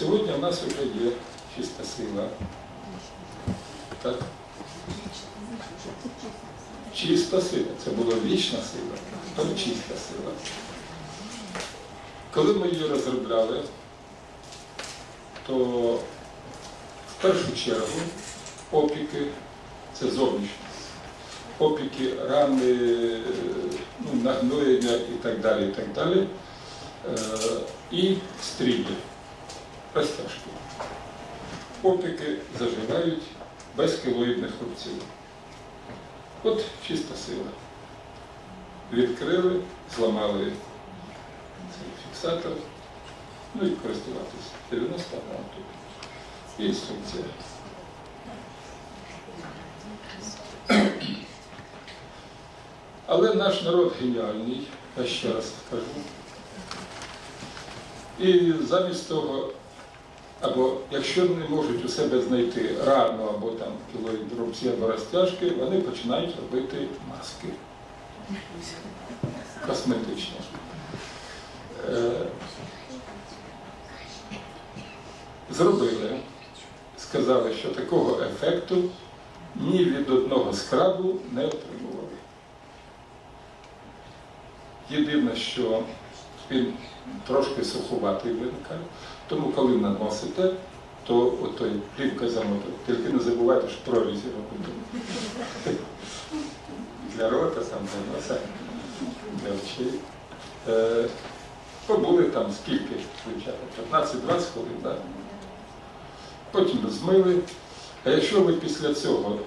сьогодні в нас вже є чиста сила. Так? Чиста сила. Це була вічна сила, то чиста сила. Коли ми її розробляли, то в першу чергу опіки це зовнішні. Опіки, рани, ну, нагноєння і так далі, і так далі. Е, І стріли, розтяжки. Опіки заживають без кілоїдних рубців. От чиста сила. Відкрили, зламали цей фіксатор, ну і користуватися. 90 грам тут. І інструкція. Але наш народ геніальний, я ще раз скажу. І замість того, або якщо не можуть у себе знайти рану або там кілоїдрубці, або розтяжки, вони починають робити маски косметичні. Е, Зробили, сказали, що такого ефекту ні від одного скрабу не отримували. Єдине, що він трошки сухуватий виникає, тому коли наносите, то отой плівка замотує. Тільки не забувайте, що прорізі робити. Для рота, там, для носа, для очей. Е, побули там скільки, звичайно, 15-20 хвилин, так? Потім змили. А якщо ви після цього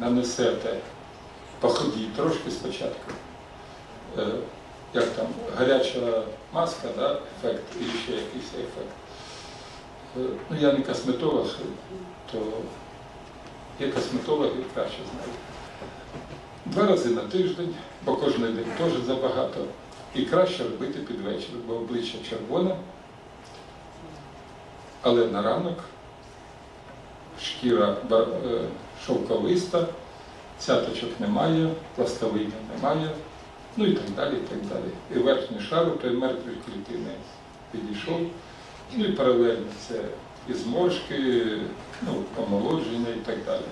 нанесете, походіть трошки спочатку, е, як там гаряча маска, да, ефект, і ще якийсь ефект. Е, Ну, я не косметолог, то є косметологи, краще знають. Два рази на тиждень, бо кожен день теж забагато. І краще робити під вечір, бо обличчя червоне, але на ранок шкіра е, шовковиста, цяточок немає, пластовиння немає, ну і так далі. і так далі. І верхній шар у той мертвої клітини підійшов. Ну і паралельно це і зморшки, ну, омолодження і так далі.